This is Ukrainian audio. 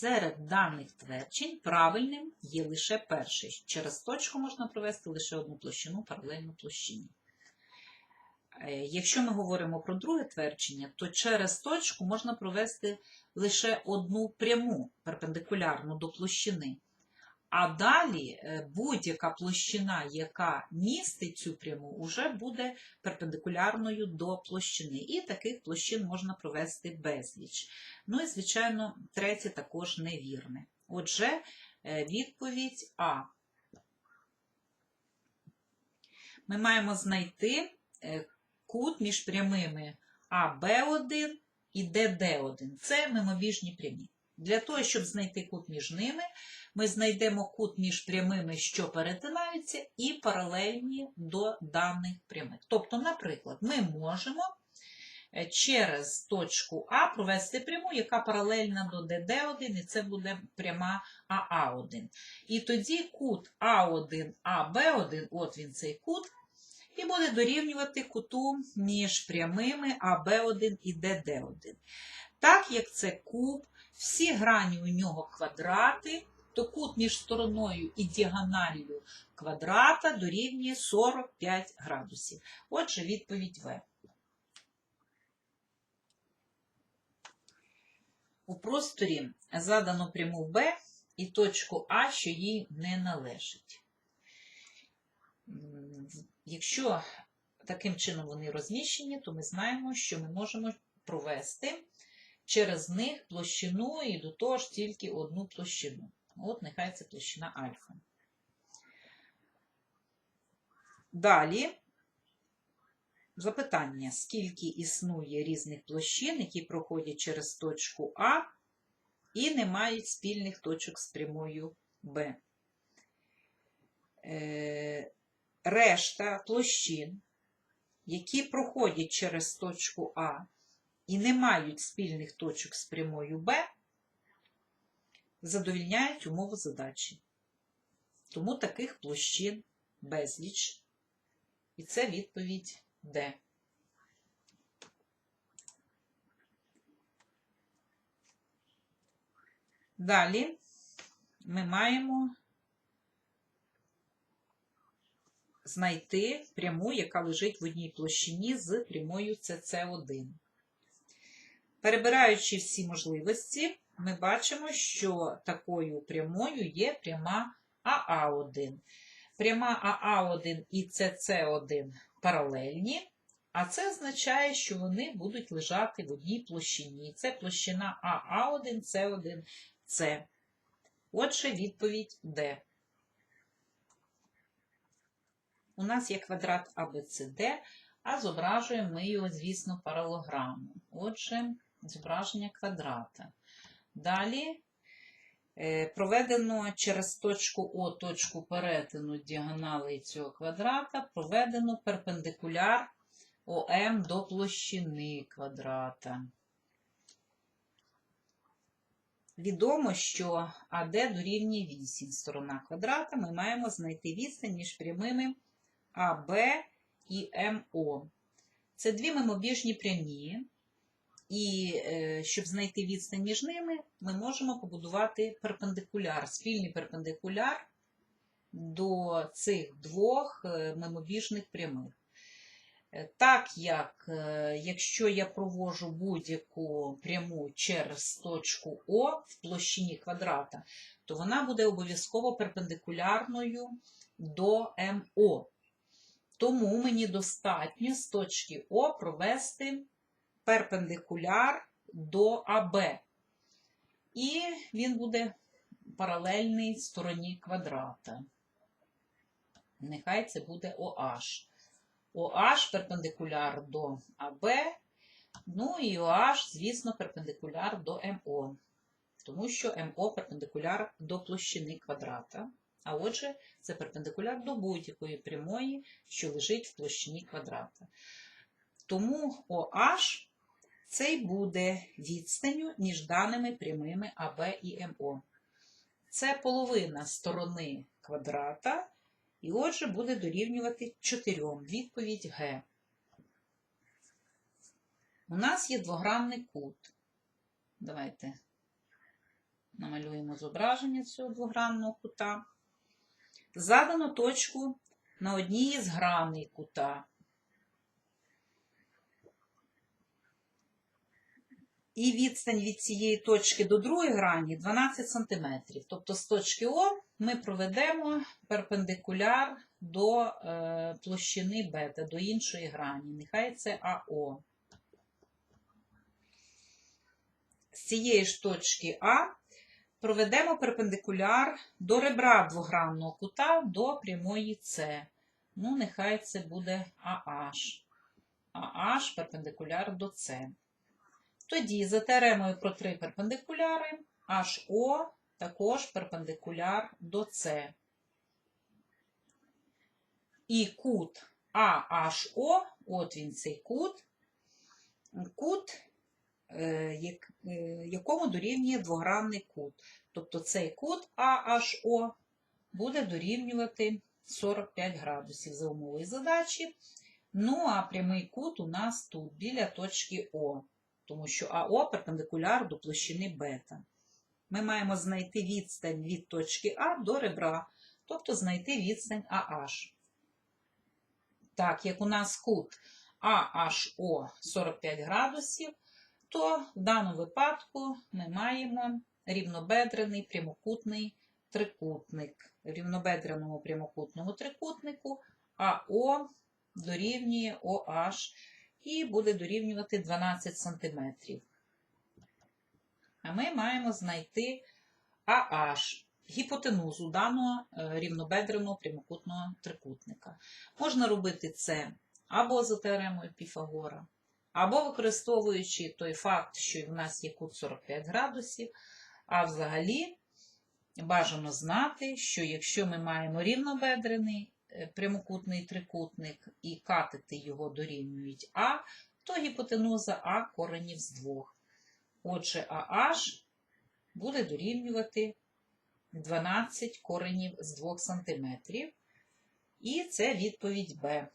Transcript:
Серед даних тверджень правильним є лише перший. Через точку можна провести лише одну площину паралельно площині. Е, Якщо ми говоримо про друге твердження, то через точку можна провести лише одну пряму перпендикулярну до площини. А далі е, будь-яка площина, яка містить цю пряму, вже буде перпендикулярною до площини. І таких площин можна провести безліч. Ну і, звичайно, третє також невірне. Отже, е, відповідь А. Ми маємо знайти е, кут між прямими АБ1 і ДД1. Це мимовіжні прямі. Для того, щоб знайти кут між ними, ми знайдемо кут між прямими, що перетинаються, і паралельні до даних прямих. Тобто, наприклад, ми можемо е, через точку А провести пряму, яка паралельна до ДД1, і це буде пряма АА1. І тоді кут А1, АБ1, от він цей кут, і буде дорівнювати куту між прямими АБ1 і ДД1. Так як це куб, всі грані у нього квадрати, то кут між стороною і діагоналлю квадрата дорівнює 45 градусів. Отже, відповідь В. У просторі задано пряму Б і точку А, що їй не належить. Якщо таким чином вони розміщені, то ми знаємо, що ми можемо провести через них площину і до того ж тільки одну площину. От нехай це площина альфа. Далі запитання, скільки існує різних площин, які проходять через точку А і не мають спільних точок з прямою Б. Е, решта площин, які проходять через точку А і не мають спільних точок з прямою Б, задовільняють умову задачі. Тому таких площин безліч. І це відповідь Д. Далі ми маємо знайти пряму, яка лежить в одній площині з прямою СС1. Перебираючи всі можливості, ми бачимо, що такою прямою є пряма АА1. Пряма АА1 і СС1 паралельні, а це означає, що вони будуть лежати в одній площині. Це площина АА1, С1, С. Отже, відповідь Д. У нас є квадрат АБЦД, а зображуємо ми його, звісно, паралограму. Отже, зображення квадрата. Далі е, проведено через точку О, точку перетину діагоналей цього квадрата, проведено перпендикуляр ОМ до площини квадрата. Відомо, що АД дорівнює 8 сторона квадрата. Ми маємо знайти відстань між прямими АБ і МО. Це дві мимобіжні прямі. І е, щоб знайти відстань між ними, ми можемо побудувати перпендикуляр, спільний перпендикуляр до цих двох е, мимобіжних прямих. Е, Так як якщо я провожу будь-яку пряму через точку О в площині квадрата, то вона буде обов'язково перпендикулярною до МО. Тому мені достатньо з точки О провести перпендикуляр до АБ. І він буде паралельний стороні квадрата. Нехай це буде OH. OH перпендикуляр до АБ. Ну і OH, звісно, перпендикуляр до МО. Тому що МО перпендикуляр до площини квадрата. А отже, це перпендикуляр до будь-якої прямої, що лежить в площині квадрата. Тому OH це буде відстанню між даними прямими АБ і МО. Це половина сторони квадрата, і отже буде дорівнювати 4. Відповідь Г. У нас є двогранний кут. Давайте Намалюємо зображення цього двогранного кута. Задано точку на одній із граней кута. І відстань від цієї точки до другої грані 12 см. Тобто з точки О ми проведемо перпендикуляр до е, площини бета, до іншої грані. Нехай це АО. З цієї ж точки А проведемо перпендикуляр до ребра двогранного кута до прямої С. Ну, нехай це буде AH. AH перпендикуляр до С. Тоді за теоремою про три перпендикуляри HO також перпендикуляр до С. І кут AHO, от він цей кут, кут, е, е, якому дорівнює двогранний кут. Тобто цей кут AHO буде дорівнювати 45 градусів за умовою задачі. Ну, а прямий кут у нас тут, біля точки О тому що АО перпендикуляр до площини бета. Ми маємо знайти відстань від точки А до ребра, тобто знайти відстань AH. Так, як у нас кут AHO 45 градусів, то в даному випадку ми маємо рівнобедрений прямокутний трикутник. В рівнобедреному прямокутному трикутнику АО дорівнює OH і буде дорівнювати 12 см. А ми маємо знайти AH, гіпотенузу даного е, рівнобедреного прямокутного трикутника. Можна робити це або за теоремою Піфагора, або використовуючи той факт, що в нас є кут 45 градусів, а взагалі бажано знати, що якщо ми маємо рівнобедрений прямокутний трикутник і катети його дорівнюють А, то гіпотенуза А коренів з двох. Отже, AH буде дорівнювати 12 коренів з 2 см. І це відповідь Б.